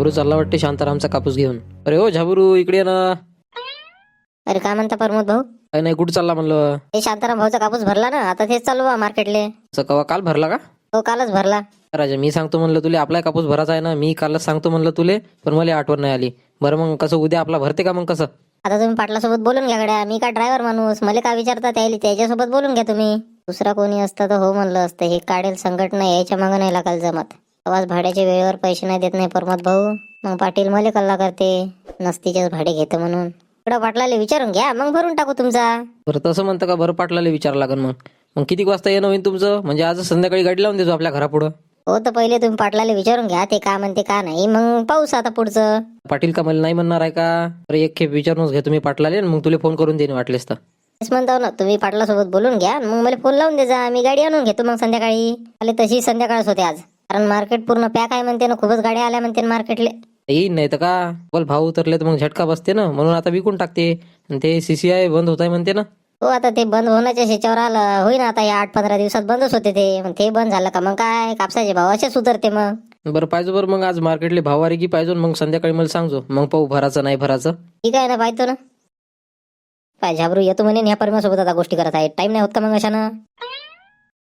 झाबरू चालला वाटते शांतारामचा कापूस घेऊन. अरे हो झाबरू इकडे ये ना. अरे काय म्हणता प्रमोद भाऊ? काय नाही कुठं चालला म्हणलं? हे शांताराम भाऊचा कापूस भरला ना आता तेच चालू बा मार्केटले. असं कवा काल भरला का? तो कालच भरला. राजा मी सांगतो म्हणलं तुले आपला कापूस भरायचा आहे ना मी कालच सांगतो म्हणलं तुले पण मला आठवण नाही आली. बरं मग कसं उद्या आपला भरते का मग कसं? आता तुम्ही पाटलासोबत बोलून घ्या गड्या मी काय ड्रायव्हर माणूस मला काय विचारता त्याला त्याच्यासोबत बोलून घ्या तुम्ही. दुसरा कोणी असतं तर हो म्हणलं असतं हे काढेल संघटना यायच्या मागं नाही लागाल जमत. आवाज भाड्याच्या वेळेवर पैसे नाही देत नाही प्रमोद भाऊ. मग पाटील मला कल्ला करते. नसतीचेच भाडे घेतं म्हणून. इकडं पाटलाला विचारून घ्या मग भरून टाकू तुमचा. बरं तसं म्हणतं का बरं पाटलाला विचार लागन मग? मग किती वाजता येणं होईल तुमचं? म्हणजे आज संध्याकाळी गाडी लावून देतो आपल्या घरापुढं. हो तर पहिले तुम्ही पाटलाला विचारून घ्या ते का म्हणते का नाही. मग पाऊस आता पुढचं. पाटील का मला नाही म्हणणार आहे का? अरे एक खेप विचारूनच घे तुम्ही पाटलाले आणि मग तुला फोन करून देईन वाटलेस तर. तेच म्हणतो ना तुम्ही पाटलासोबत बोलून घ्या मग मला फोन लावून दे जा मी गाडी आणून घेतो मग संध्याकाळी. आले तशी संध्याकाळच होते आज. कारण मार्केट पूर्ण पॅक आहे म्हणते ना खूपच गाड्या आल्या म्हणते मार्केटले येईन नाही तर का? बोल भाव उतरले तर मग झटका बसते ना. म्हणून आता विकून टाकते. आणि ते सीसीआय बंद होत आहे म्हणते ना. हो आता ते बंद होण्याच्या ह्याच्यावर आलं होईना आता या आठ पंधरा दिवसात बंदच होते ते. मग ते बंद झालं का मग काय? कापसाचे भाव असेच उतरते मग. बरं पाहिजे बरं मग आज मार्केटले भाववारी की पाहिजे मग संध्याकाळी मला सांगजो. मग पाहू भराचं नाही भराचं. ठीक आहे ना पाहतो ना. पाय झाबरू येतो म्हणे ह्या परिमासोबत आता गोष्टी करत आहे. टाइम नाही होत का मग अशानं?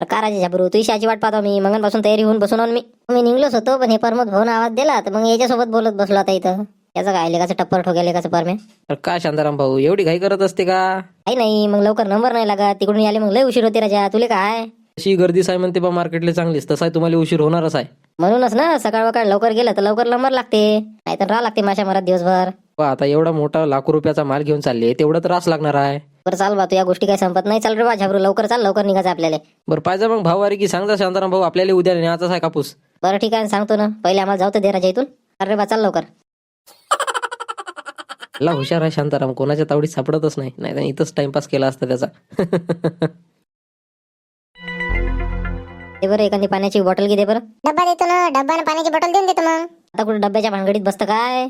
का राजे झाबरू तू शाची वाट पाहतो मी. मगांपासून तयारी होऊन बसून मी. मी निघलोच होतो पण हे परमत भाऊन आवाज दिला तर मग याच्यासोबत बोलत बसलो आता इथं. त्याचं काय लेखाचं टप्पर ठोक्या लेखाचं परमे? अरे काय शांताराम भाऊ एवढी घाई करत असते का? काही नाही मग लवकर नंबर नाही लागत. तिकडून आले मग लय उशीर होते राजा. तुले काय? अशी गर्दीच आहे म्हणते बा मार्केटला चांगलीच. तसा तुम्हाला उशीर होणारच आहे. म्हणूनच ना सकाळ वकाळ लवकर गेलं तर लवकर नंबर लागते. नाहीतर राह लागते माशा मरात दिवसभर. आता एवढा मोठा लाखो रुपयाचा माल घेऊन चालले तेवढं त्रास लागणार आहे. बरं चाल बा तू या गोष्टी काही संपत नाही. चाल रे बा झाबरू लवकर चाल लवकर निघायचं आपल्याला. बरं पाहिजे मग भाववारी की सांगता शांताराम भाऊ आपल्याला उद्या न्यायचाच आहे कापूस. बरं ठीक आहे सांगतो ना. पहिले आम्हाला जाऊ तर दे राजा इथून. अरे बा चाल लवकर. ला हुशार आहे शांताराम कोणाच्या तावडीत सापडतच नाही. नाही तर इथंच टाइमपास केला असता त्याचा. ते बरं एखादी पाण्याची बॉटल घे दे बरं. डब्बा देतो ना डब्बा आणि पाण्याची बॉटल देऊन देतो मग. आता कुठे डब्याच्या भानगडीत बसतं काय?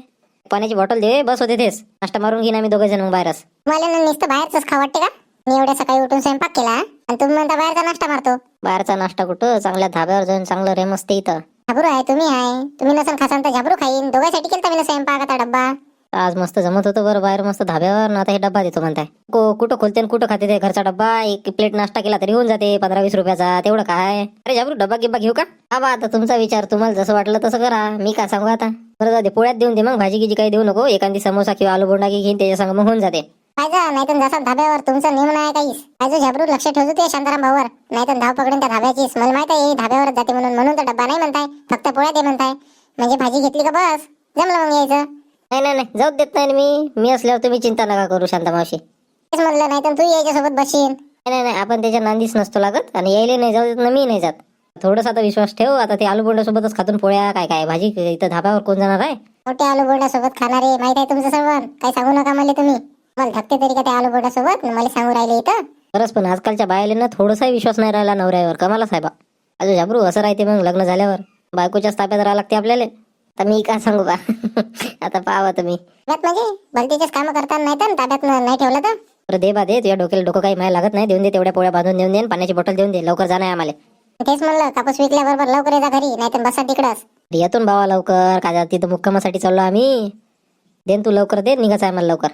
पाण्याची बॉटल दे बस होते तेच. नाश्ता मारून घेईन आम्ही दोघे जण मग बाहेरच. मला ना नुसतं बाहेरच खा वाटते का? मी एवढ्या सकाळी उठून स्वयंपाक केला आणि तुम्ही म्हणता बाहेरचा नाश्ता मारतो. बाहेरचा नाश्ता कुठं? चांगल्या धाब्यावर जाऊन चांगलं रेम असते इथं. झाबरू आहे तुम्ही आहे. तुम्ही नसन खासान तर झाबरू खाईन. दोघांसाठी केलता मी स्वयंपाक आता डब्बा. आज मस्त जमत होतं बरं बाहेर मस्त धाब्यावर. ना आता हे डब्बा देतो म्हणताय. को- कुठं खोलते आणि कुठं खाते ते घरचा डब्बा? एक प्लेट नाश्ता केला तरी होऊन जाते पंधरा वीस रुपयाचा. तेवढं काय? अरे जाबरू डब्बा गिब्बा घेऊ का? हा बा आता तुमचा विचार. तुम्हाला जसं वाटलं तसं करा. मी काय सांगू आता? बरं जाते पोळ्यात देऊन दे. मग भाजी गिजी काही देऊ नको. एखादी समोसा किंवा आलू बोंडा घेईन. त्याच्या संग मग होऊन जाते. पाहिजे नाही तर जसा धाब्यावर. तुमचा नियम नाही काहीच. पाहिजे झाबरू लक्ष ठेवतो ते शांताराम भाऊवर. नाही तर धाव पकडून त्या धाब्याचीच मला माहीत आहे धाब्यावरच जाते म्हणून. म्हणून तर डब्बा नाही म्हणताय फक्त पोळ्या दे म्हणताय. म्हणजे भाजी घेतली का बस? जमलं मग यायचं. नाही नाही नाही जाऊ देत नाही मी. मी असल्यावर तुम्ही चिंता नका करू शांता मावशी. तेच म्हणलं नाही तर तू यायच्यासोबत बसशील नाही नाही आपण त्याच्या नांदीच नसतो लागत. आणि यायला नाही जाऊ देत ना मी नाही जात. थोडंसं आता विश्वास ठेव आता ते आलू बोंड्यासोबतच खातून पोळ्या काय काय भाजी इथं धाब्यावर कोण जाणार आहे? मोठे आलू बोर्डासोबत खाणारे माहीत आहे तुमचं सर्व? काही सांगू नका मला तुम्ही. मला धक्के तरी का त्या आलू बोर्डासोबत मला सांगू राहिले इथं. खरंच पण आजकालच्या बायाला थोडासाही विश्वास नाही राहिला नवऱ्यावर. कमाला साहेबा. अजून झाबरू असं राहते मग लग्न झाल्यावर. बायकोच्याच ताब्यात राहावं लागते आपल्याला. आता मी काय सांगू का? आता पाहावं तुम्ही म्हणजे? भलतीचेच कामं करताना नाही तर ताब्यात नाही ठेवलं तर? बरं दे बा दे. तुझ्या डोक्याला डोकं काही माया लागत नाही. देऊन दे तेवढ्या पोळ्या बांधून देऊन दे आणि पाण्याची बॉटल देऊन दे. लवकर जाणार आम्हाला. तेच म्हणलं कापूस विकल्याबरोबर लवकर ये जा घरी नाही तर बसा तिकडंच. येतून भावा लवकर. का तिथं मुक्कामासाठी चाललो आम्ही. देन तू लवकर दे. निघायचं आहे मला लवकर.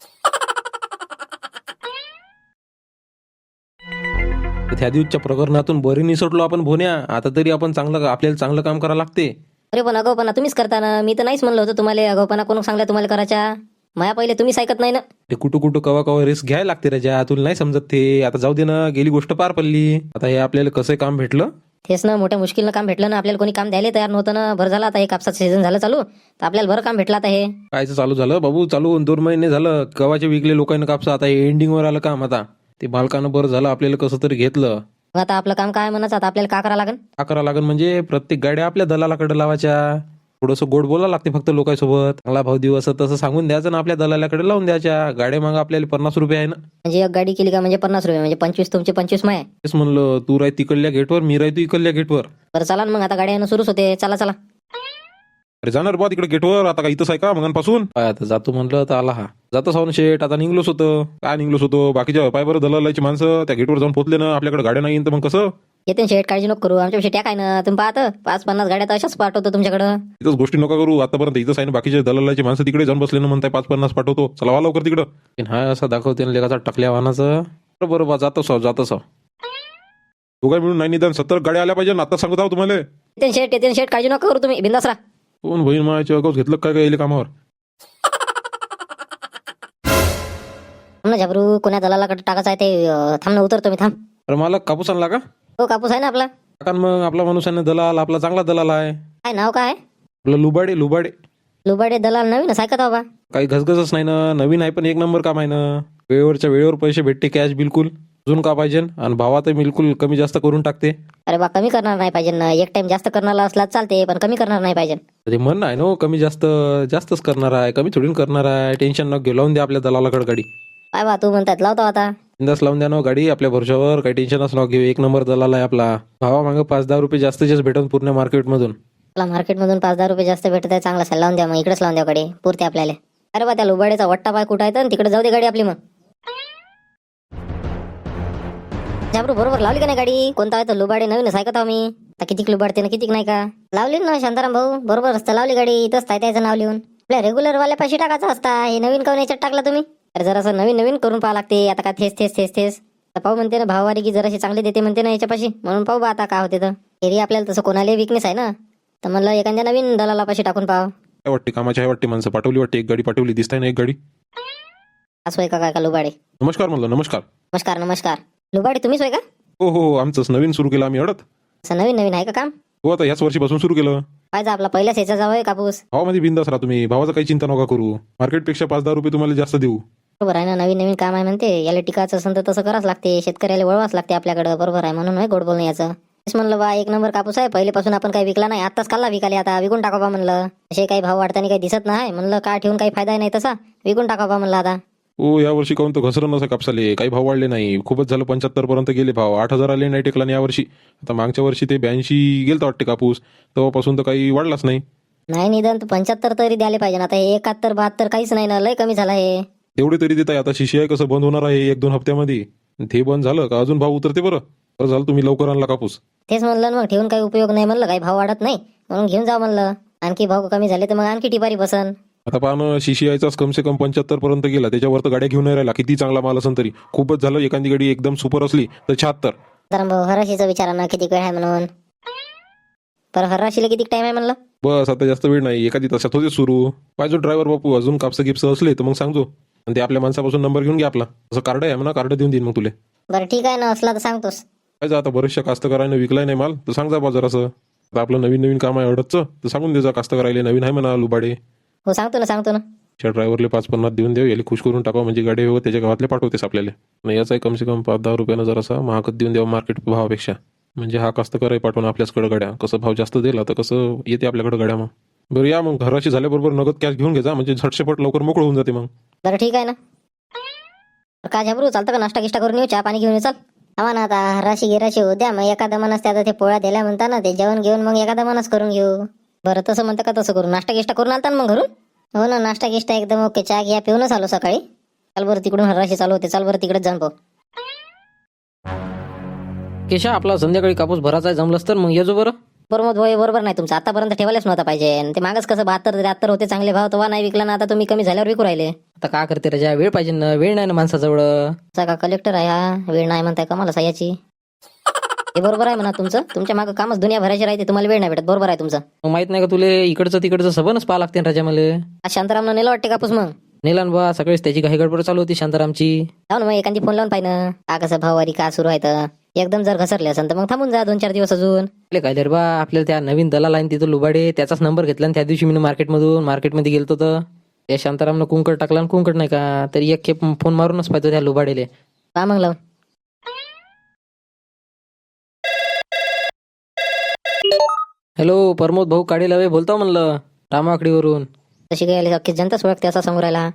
त्या दिवसच्या प्रकरणातून बरी निसटलो आपण भोन्या. आता तरी आपण चांगलं आपल्याला चांगलं काम करावं लागते. अरे पण अगाऊपणा तुम्हीच करता ना. मी तर नाहीच म्हणलं होतं तुम्हाला. अगाऊपणा कोण सांगला तुम्हाला करायच्या? माया पहिले तुम्हीच ऐकत नाही ना. ते कुठं कुठं कवा कवा रिस्क घ्यायला लागते राजा. तुला नाही समजत ते. आता जाऊ दे ना. गेली गोष्ट पार पडली. आता हे आपल्याला कसं काम भेटलं? तेच ना मोठ्या मुश्किलनं काम भेटलं ना आपल्याला कोणी काम द्यायला तयार नव्हतं ना भर झाला आता हे कापसाचं सीझन झालं चालू. तर आपल्याला बरं काम भेटलं आता हे. कायचं चालू झालं? बाबू चालू दोन महिने झालं. कवाचे विकले लोकांना कापसा. आता एंडिंग वर आलं काम आता. ते बालकानं बरं झालं आपल्याला कसं तरी घेतलं. मग आता आपलं काम काय म्हणायचं? आता आपल्याला का करावं लागेल का करावं लागेल म्हणजे प्रत्येक गाड्या आपल्या दलालाकडे लावायच्या. थोडंसं गोड बोला लागते फक्त लोकांसोबत. चांगला भाव दिवस तसं सांगून द्यायचं ना आपल्या दलालाकडे लावून द्यायच्या. गाड्या मग आपल्याला पन्नास रुपये आहे ना. म्हणजे एक गाडी केली का म्हणजे पन्नास रुपये म्हणजे पंचवीस तुमचे पंचवीस माय. तेच म्हणलं तू राह तिकडल्या गेटवर मी राह तू इकडल्या गेटवर. बरं चला ना मग आता गाड्या येणं सुरूच होते. चला चला. अरे जाणार बा तिकडे गेटवर आता काय इथंच आहे का मगांपासून काय आता जातो म्हणलं तर आला हा. जातो सावून शेट आता निघलोच होतं. काय निघलोच होतो? बाकीच्या पाय बरं दलालाची माणसं त्या गेटवर जाऊन पोचले ना आपल्याकडे गाड्या नाही येईन तर मग कसं? येते शेट काळजी नको करू. आमच्या शेट्या काय ना. तुम्ही पाहत पाच पन्नास गाड्या तर अशाच पाठवतो तुमच्याकडं. इथंच गोष्टी नका करू. आतापर्यंत इथंच आहे ना बाकीचे दलालाची माणसं तिकडे जाऊन बसले ना म्हणताय पाच पन्नास पाठवतो. चला वा लवकर तिकडं. पण हा असा दाखवते ना लेखाचा टाकल्या वाहनाचं. बरं बरं बा जातो साव जातो साव. दोघा मिळून नाही निदान सत्तर गाड्या आल्या पाहिजे ना आता सांगत आहो तुम्हाला. येते शेट येते शेट काळजी नको करू तुम्ही. बिंदास राहा. कोण बहीण मायाच्या अगाऊ घेतलं काय काय येईल कामावर? थांब ना झाबरू. कोण्या दलालाकडे टाकायचं आहे ते अं, थांब ना उतरतो मी थांब. अरे मला कापूस आणला का? हो कापूस आहे ना आपला? कारण मग आपला माणूस आहे ना दलाल आपला चांगला दलाल आहे. काय नाव काय? आपलं लुबाडे लुबाडे. लुबाडे दलाल नवीन ऐकत बाबा? काही घसघसच नाही ना नवीन आहे पण एक नंबर काम आहे ना. वेळेवरच्या वेळेवर पैसे भेटते कॅश बिलकुल. अजून का पाहिजे? आणि भावात बिलकुल कमी जास्त करून टाकते. अरे बा कमी करणार नाही पाहिजे ना. एक टाइम जास्त करणार असला तर चालते पण कमी करणार नाही पाहिजे. ते म्हण आहे ना हो, कमी जास्त जास्तच करणार आहे. कमी थोडी करणार आहे. टेन्शन न घेऊ. लावून द्या आपल्या दलालाकडे गाडी. काय बा तू म्हणतात लावतो आता. बिंदास लावून द्या ना हो गाडी आपल्या भरोशावर काही टेन्शनच न हो, घेऊ. एक नंबर दलाल आहे आपला. भावा मागं पाच दहा रुपये जास्तीतच भेटून पूर्ण मार्केटमधून. मला मार्केटमधून पाच दहा रुपये जास्त भेटत आहे चांगला लावून द्या मग इकडेच लावून द्या हो गाडी पुरते आपल्याला. अरे बा त्या लुबाड्याचा वट्टा पाय कुठं आहे तर तिकडे जाऊ दे गाडी आपली मग. झाबरू बरोबर लावली का नाही गाडी? कोणता आहे तर लुबाडे? नवीनच ऐकत आहो मी. आता कितीक लुबाडते ना कितीक नाही का? लावली ना शांताराम भाऊ बरोबर रस्ता लावली गाडी इथंच ताय त्याचं नाव लिहून. आपल्या रेग्युलर वाल्या पैसे टाकायचा असता हे नवीन काऊन याच्यात टाकला तुम्ही? अरे जरासं नवीन नवीन करून पाहा लागते. आता काय थेस थेस थेस थेस आता पाहू म्हणते ना भाववारी की जराशी चांगली देते म्हणते ना याच्यापाशी. म्हणून पाहू बा आता काय होते तर. एरी आपल्याला तसं कोणाला विकनेस आहे ना. तर म्हणलं एखाद्या नवीन दलाला पैसे टाकून पाहाव. काय वाटते? कामाची आहे वाटते? माणसं पाठवली वाटते? एक गाडी पाठवली. दिसताय ना एक गाडी? असं का काय का लुबाडे? नमस्कार म्हणलं. नमस्कार. नमस्कार नमस्कार. लुबाडे तुम्हीच होय का? हो हो. हो आमचंच नवीन सुरू केलं आम्ही अडत असं नवीन नवीन आहे का काम? हो आता याच वर्षीपासून सुरू केलं. पाहिजे आपला पहिल्याच याचा जावं कापूस. भावामध्ये बिंदास राहा तुम्ही. भावाचं काही चिंता नका करू. मार्केटपेक्षा पाच दहा रुपये तुम्हाला जास्त देऊ. बरोबर आहे ना? नवीन नवीन काम आहे म्हणते. याला टिकायचं असेल तर तसं करावंच लागते. शेतकऱ्याला वळवाच लागते आपल्याकडे. बरोबर आहे म्हणून गोड बोलणं याचं. तेच म्हणलं बा एक नंबर कापूस आहे. पहिलेपासून आपण काही विकला नाही. आताच काला विकाले आता. विकून टाका बा म्हणलं. असे काही भाव वाढताना काही दिसत नाही. म्हणलं का ठेवून काही फायदा नाही तसा? विकून टाका बा म्हणलं आता. हो या वर्षी काऊन तर घसरण नसं कापसाले? काही भाव वाढले नाही. खूपच झालं पंच्याहत्तर पर्यंत गेले भाव. आठ हजार आले नाही टेकला नाही यावर्षी आता मागच्या वर्षी ते ब्याऐंशी गेलं वाटते कापूस. तेव्हापासून तर काही वाढलाच नाही. नाही निदान पंच्याहत्तर तरी द्यायला पाहिजे ना. आता हे एकाहत्तर बहात्तर काहीच नाही ना. लय कमी झाला हे. तेवढे तरी देत आहे आता शिशियाय कसं बंद होणार आहे एक दोन हप्त्यामध्ये? ते बंद झालं का? अजून भाव उतरते बरं. बरं झालं तुम्ही लवकर आणला कापूस. तेच म्हणलं मग ठेवून काही उपयोग नाही म्हणलं काही भाव वाढत नाही. म्हणून घेऊन जा म्हणलं. आणखी भाव कमी झाले तर मग आणखी टिपारी बसन. आता पाहणं शिशियायचाच कमसे कम पंच्याहत्तर पर्यंत गेला. त्याच्यावर तर गाड्या घेऊन नाही राहिला. किती चांगला माल असेल तरी. खूपच झालं एखादी गाडी एकदम सुपर असली तर शहात्तर. तर भाऊ हराशीचा विचारा ना किती वेळ आहे म्हणून. पर हराशीला किती टाइम आहे म्हणलं? बस आता जास्त वेळ नाही. एखादी तासात होते सुरू. पाहिजे ड्रायव्हर बापू अजून कापसं गिपसं असले तर मग सांगतो. आणि ते आपल्या माणसापासून नंबर घेऊन घ्या आपला. असं कार्ड आहे म्हणा कार्ड देऊन देईन मग तुले. बरं ठीक आहे ना असला तर सांगतोस. पाहिजे आता बरेचशा कास्तकारांना विकलाय नाही माल तर सांग जा बा जरासं आता आपलं नवीन नवीन काम आहे अडतचं तर सांगून दे जा कास्तकारायला नवीन आहे म्हणा लुबाडे. हो सांगतो ना सांगतो ना. त्या ड्रायव्हरले पाच पन्नास देऊन देऊ याला खुश करून टाकावं म्हणजे गाडी व्यवस्थित त्याच्या गावातले पाठवतेस आपल्याला. नाही याचा कमसे कम पाच दहा रुपयानं जरासा महागत देऊन द्यावं मार्केट भावापेक्षा. म्हणजे हा कास्तकार पाठवून आपल्याचकडे गाड्या. कसं भाव जास्त दिला तर कसं येते आपल्याकडे गाड्या मग. बरं या मग घराशी झाल्याबरोबर नगद कॅश घेऊन घ्या म्हणजे झटशेपट लवकर मोकळं होऊन जाते मग. बरं ठीक आहे ना. काय झाबरू चालतं का? नाश्ता गिष्टा करून येऊ चहा पाणी घेऊन ये चाल. आम्हा ना आता हराशी गिराशी होऊ द्या मग एखादा मनच त्या ते पोळ्या दिल्या म्हणता ना ते जेवण घेऊन मग एखादा मनच करून घेऊ. बरं तसं म्हणतं का तसं करू? नाश्ता गिष्टा करून आलता ना मग घरून? हो ना नाश्ता गिष्टा एकदम ओके चहा घ्या पिऊनच आलो सकाळी. चाल बरं तिकडून हराशी चालू होते चाल बरं तिकडेच पाहू. केशा आपला संध्याकाळी कापूस भरायचा आहे जमलंच तर मग येजो बरं. प्रमोद भाई बरोबर नाही तुमचं. आतापर्यंत ठेवायलाच नव्हता पाहिजे. आणि ते मागच कसं बहात्तर त्र्याहत्तर होते चांगले भाव तेव्हा नाही विकला ना आता तुम्ही कमी झाल्यावर विकू राहिले. आता का करते राजा? वेळ पाहिजे ना वेळ नाही ना माणसाजवळ. का कलेक्टर आहे हा? वेळ नाही म्हणताय का मला सह्याची? हे बरोबर आहे म्हणा तुमचं. तुमच्या मागं कामच दुनिया भरायची राहते तुम्हाला वेळ नाही भेटत. बरोबर आहे तुमचं. मग माहीत नाही का तुले इकडचं तिकडचं सबनच पाहा लागते ना राजा मला? आज शांतारामनं नेलं वाटते कापूस मग? नेला ना बा सकाळीच त्याची काही गडबड चालू होती शांतारामची. जाऊ ना मग एखादी फोन लावून पाहिजे का कसं भाववारी का सुरू आहे तर? एकदम जर घसरले असेल तर मग थांबून जा दोन चार दिवस अजून. आपले काय रे बा आपल्याला त्या नवीन दलाल आहे ना तिथं लुबाडे त्याचाच नंबर घेतला आणि त्या दिवशी मी मार्केटमधून मार्केटमध्ये गेलतो तर. त्या शांतारामनं कुंकड टाकला आणि कुंकड नाही का तर एक खेप फोन मारूनच पाहिजे त्या लुबाडेले. पहा मग लावून हॅलो प्रमोद भाऊ काढे लावे बोलतो म्हणलं रामाकडीवरून. तशी काही अख्खी जनताच ओळखते असा समोर राहिला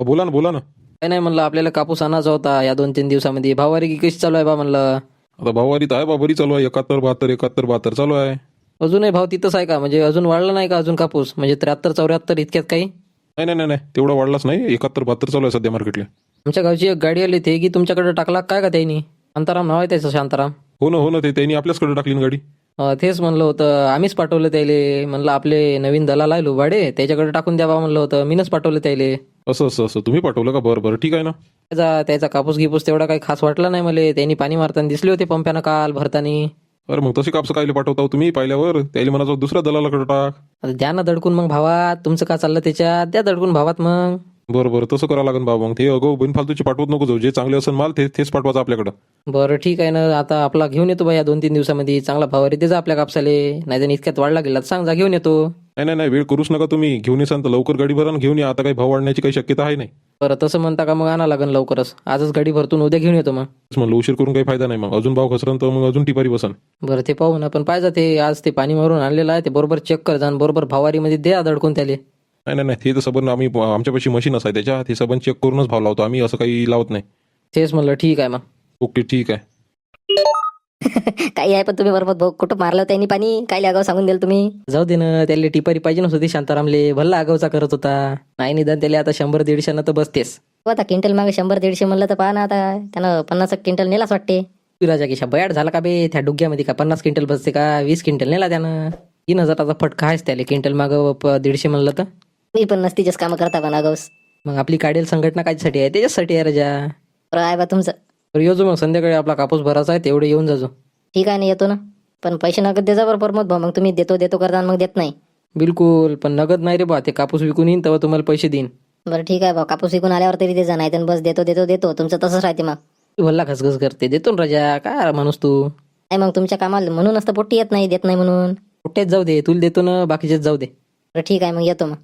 बोला ना बोला ना. काय नाही म्हणलं आपल्याला कापूस आणायचा होता या दोन तीन दिवसामध्ये. भावारी कशी चालू आहे बा म्हणलं? आता भाववारीत आहे बा बरी चालू आहे. एकाहत्तर बहात्तर एकाहत्तर बहात्तर चालू आहे. अजूनही भाव तिथंच आहे का? म्हणजे अजून वाढला नाही का अजून कापूस? म्हणजे त्र्याहत्तर चौऱ्याहत्तर इतक्यात काही? नाही नाही नाही नाही. तेवढा वाढलाच नाही. एकाहत्तर बहात्तर चालू आहे सध्या मार्केटला आमच्या गावची एक गाडी आली ते की तुमच्याकडे टाकला काय का त्यांनी? शांताराम नाव आहे त्याचं शांताराम. हो ना हो ना ते त्यांनी आपल्याचकडे टाकली ना गाडी. अं, तेच म्हणलं होतं आम्हीच पाठवलं त्याले. म्हणलं आपले नवीन दलाल आहे लुबाडे त्याच्याकडे टाकून द्यावा म्हणलं होतं मीनच पाठवलं त्याले. असं असं असं. तुम्ही पाठवलं का? बरं बरं. ठीक आहे ना. त्याचा त्याचा कापूस गिपूस तेवढा काही खास वाटला नाही मला. त्यांनी पाणी मारताना दिसले होते पंप्यानं काल भरतानी. अरे मग तशी कापसं कायले पाठवता हो तुम्ही पाहिल्यावर? त्याला म्हणायचं दुसऱ्या दलालाकडे टाक आता द्या ना दडकून मग भावात तुमचं का चाललं त्याच्यात? द्या दडकून भावात मग. बरं बरं तसं करावं लागेल बाबा मग. ते अगो बिनफालतूची पाठवत नको जाऊ. जे चांगले असेल माल ते तेच पाठवायचं आपल्याकडं. बरं ठीक आहे ना. आता आपला घेऊन येतो बा या दोन तीन दिवसामध्ये. चांगला भावारी दे जा आपल्या कापसाले. नाही तर इतक्यात वाढला गेला सांग जा घेऊन येतो. नाही नाही नाही वेळ करूच नका तुम्ही. घेऊन येसान तर लवकर गाडी भरा आणि घेऊन या. आता काही भाव वाढण्याची काही शक्यता आहे नाही. बरं तसं म्हणता का मग आणा लागेल लवकरच? आजच गाडी भरतून उद्या घेऊन येतो मग. तेच म्हणलं उशीर करून काही फायदा नाही मग. अजून भाव घसरण तर मग अजून टिपारी बसन. बरं ते पाहू ना. पण पाहिजे ते आज ते पाणी मारून आणलेलं आहे ते बरोबर चेक कर जा आणि बरोबर भावारीमध्ये द्या दडकून त्याले नाही नाही नाही ते तर सबन आम्ही आमच्यापाशी मशीन आहे त्याच्या. ते सबन चेक करूनच भाव लावतो. आम्ही असं काही लावत नाही. तेच म्हणलं ठीक आहे मग. ओके ठीक आहे. काही आहे पण तुम्ही बरोबर भाऊ कुठं मारलं त्यांनी पाणी? काय लागाव सांगून दिलं तुम्ही. जाऊ दे ना त्याला टिपारी पाहिजे नसती शांतारामले. भल्ला आगावचा करत होता. नाही निदान त्याला आता शंभर दीडशे तर बसतेस हो आता क्विंटल मागे शंभर दीडशे म्हणलं तर पहा ना आता. त्यानं पन्नास क्विंटल नेलाच वाटते. राजा किशा बयाड झाला का बे? त्या डुग्यामध्ये का पन्नास क्विंटल बसते का? वीस क्विंटल नेला त्यानं. तीन हजाराचा फटका आहेच त्याला क्विंटल माग दीडशे म्हणलं तर. मी पण नसतीच कामं करता पण आगाऊस. मग आपली काढेल संघटना कायसाठी आहे? त्याच्यासाठी आहे राजा. आहे बा तुमचं. तर येऊ मग संध्याकाळी आपला कापूस भरायचा आहे तेवढे येऊन जाजो ठीक आहे ना येतो ना. पण पैसे नगद दे जा बरं प्रमोद भाऊ मग तुम्ही देतो देतो करता आणि मग देत नाही. बिलकुल पण नगद नाही रे बा ते कापूस विकून येईन तेव्हा तुम्हाला पैसे देईन. बरं ठीक आहे भाऊ कापूस विकून आल्यावर तरी दे जा नाही तर बस देतो देतो देतो तुमचं तसंच राहते मग. तू भल्ला घसघस करते देतो ना राजा काय माणूस तू. नाही मग तुमच्या कामाला म्हणूनच तर पोट्टी येत नाही देत नाही म्हणून. कुठेच जाऊ दे तुला देतो ना बाकीचेच जाऊ दे. बरं ठीक आहे मग येतो मग.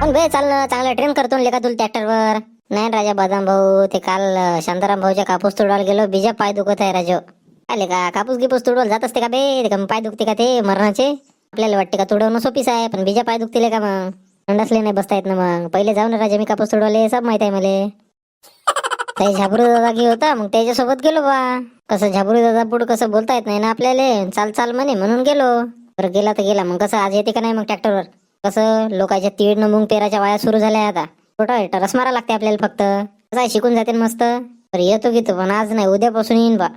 पण बे चाल ना चांगला ट्रेन करतो ना लेका तुला ट्रॅक्टरवर नाही राजा बदाम भाऊ ते काल शांताराम भाऊच्या कापूस तोडायला गेलो बीजा पाय दुखत आहे राजो. आले का कापूस गिपूस तुडवल जात असते का बे? ते का पाय दुखते का ते मरणाचे? आपल्याला वाटते का तुडवणं सोपीच आहे पण बीजा पाय दुखतील का मग? अंडसले नाही बसता येत ना मग. पहिले जाऊ ना राजा मी कापूस तोडवले सब माहीत आहे मला. ते झाबरू दादा घे होता मग त्याच्यासोबत गेलो बा. कसं झाबरू दादा पुढे कसं बोलता येत नाही ना आपल्याला? चाल चाल म्हणे म्हणून गेलो. बरं गेला तर गेला. मग कसं आज येते का नाही मग ट्रॅक्टरवर? कसं लोकांच्या तीड मुंग पेराच्या वाया सुरू झाल्या आता. कुठं टरस मारा लागते आपल्याला फक्त. कसं शिकून जाते मस्त. तर येतो की तू पण आज नाही उद्यापासून येईन बा.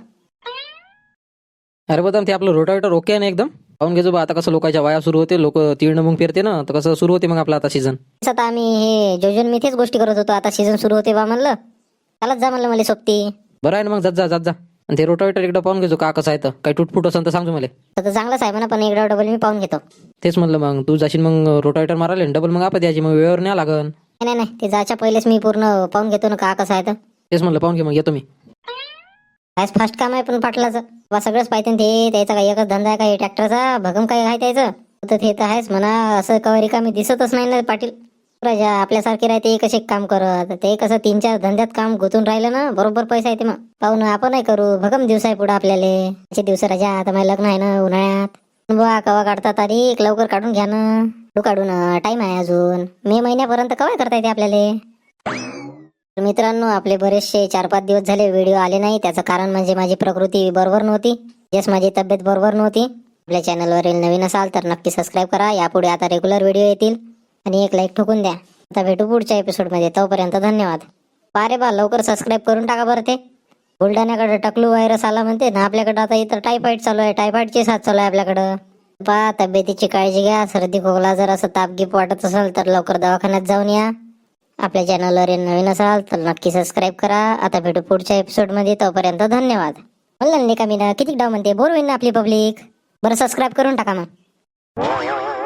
अरे बदाम ते आपलं रोटावेटर ओके आहे ना एकदम? पाहून घेजो बा आता कसं लोकांच्या वाया सुरू होते लोक तीर्ण मग पेरते ना तर कसं सुरू होते मग आपला आता सीझन आता आम्ही हे जोजून मी तेच गोष्टी करत होतो आता सीझन सुरू होते बा म्हणलं. चालत जा म्हणलं मला सोबती. बरं आहे ना मग जात जा जात जा. आणि ते रोटावेटर एकदा पाहून घेजो का कसं आहे तर. काही तुटफुट असेल तर सांगतो मला. तर चांगलंच आहे म्हणा पण एकदा डबल मी पाहून घेतो. तेच म्हणलं मग तू जाशील मग रोटावेटर मारायला डबल मग आपण द्यायची मग वेळेवर न्या लागन. नाही नाही नाही ते जायच्या पहिलेच मी पूर्ण पाहून घेतो ना का कसं आहे तर तेच म्हणलं पाहून घे मग येतो मी. आज फास्ट काम आहे पण पाटलाचं. बा सगळंच पाहिजे ते. त्याचा काही एकच धंदा आहे का ट्रॅक्टरचा भगम काय आहे त्याचं. तर ते तर आहेच म्हणा असं कवा रिकामी दिसतच नाही ना पाटील. प्रजा आपल्यासारखे राहते कसे काम करत ते कसं तीन चार धंद्यात काम गुंतून राहिलं ना बरोबर पैसा येते मग. पाहून आपणही करू. भगम दिवस आहे पुढे आपल्याला. दिवस राजा आता माझं लग्न आहे ना उन्हाळ्यात. बुवा कवा काढता तारीख? लवकर काढून घ्या ना. तू काढून टाइम आहे अजून. मे महिन्यापर्यंत कवा करता येते आपल्याला? मित्रांनो आपले बरेचसे चार पाच दिवस झाले व्हिडिओ आले नाही. त्याचं कारण म्हणजे माझी प्रकृती बरोबर नव्हती. जस माझी तब्येत बरोबर नव्हती. आपल्या चॅनलवरील नवीन असाल तर नक्की सबस्क्राईब करा. यापुढे आता रेग्युलर व्हिडिओ येतील. आणि एक लाईक ठोकून द्या. आता भेटू पुढच्या एपिसोडमध्ये तोपर्यंत धन्यवाद. पारे बा लवकर सबस्क्राईब करून टाका बरं ते. बुलढाण्याकडे टकलू व्हायरस आला म्हणते. ना आपल्याकडे आता इथं टायफॉईड चालू आहे. टायफॉईडची साथ चालू आहे आपल्याकडं. पा तब्येतीची काळजी घ्या. सर्दी खोकला जर असं तापगीप वाटत असेल तर लवकर दवाखान्यात जाऊन या. आपल्या चॅनलवर नवीन असाल तर नक्की सबस्क्राईब करा. आता भेटू पुढच्या एपिसोडमध्ये तोपर्यंत धन्यवाद. म्हणलं नाही का मी ना किती डाव म्हणते? बोर होईल ना आपली पब्लिक बरं सबस्क्राईब करून टाका मग.